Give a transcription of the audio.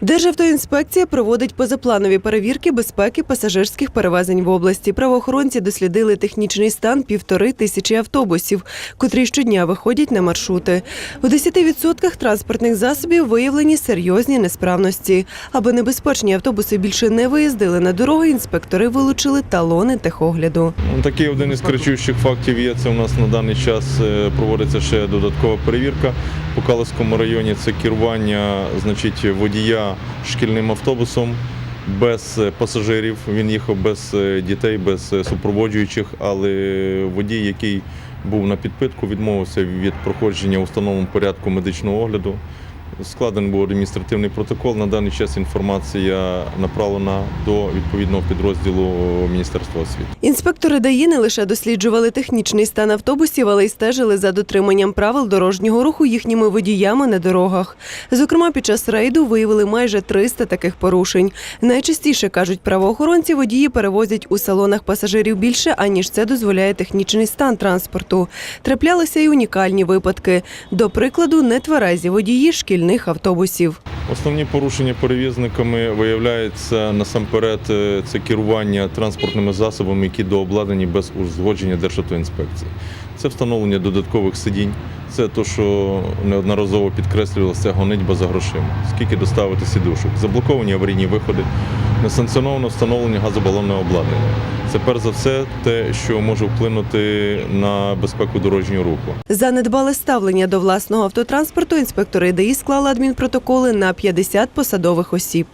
Державтоінспекція проводить позапланові перевірки безпеки пасажирських перевезень в області. Правоохоронці дослідили технічний стан півтори тисячі автобусів, котрі щодня виходять на маршрути. У 10% транспортних засобів виявлені серйозні несправності. Аби небезпечні автобуси більше не виїздили на дороги, інспектори вилучили талони техогляду. Ну, Такий один із кричущих фактів є. Це у нас на даний час е, проводиться ще додаткова перевірка по Калицькому районі. Це керування значить, водія шкільним автобусом без е, пасажирів. Він їхав без е, дітей, без е, супроводжуючих, але водій, який був на підпитку, відмовився від проходження у порядку медичного огляду. Складений був адміністративний протокол. На даний час інформація направлена до відповідного підрозділу Міністерства освіти. Інспектори ДАІ не лише досліджували технічний стан автобусів, але й стежили за дотриманням правил дорожнього руху їхніми водіями на дорогах. Зокрема, під час рейду виявили майже 300 таких порушень. Найчастіше кажуть правоохоронці, водії перевозять у салонах пасажирів більше, аніж це дозволяє технічний стан транспорту. Траплялися й унікальні випадки. До прикладу, нетверезі водії шкільних автобусів. Основні порушення перевізниками виявляються насамперед е, це керування транспортними засобами, які дообладнані без узгодження Державтоінспекції. Це встановлення додаткових сидінь, це те, що неодноразово підкреслювалося, гонитьба за грошима. Скільки доставити сідушок, заблоковані аварійні виходи, несанкціоноване встановлення газобалонного обладнання. Це перш за все те, що може вплинути на безпеку дорожнього руху. За недбале ставлення до власного автотранспорту інспектори ДАІ склали адмінпротоколи на 50 посадових осіб.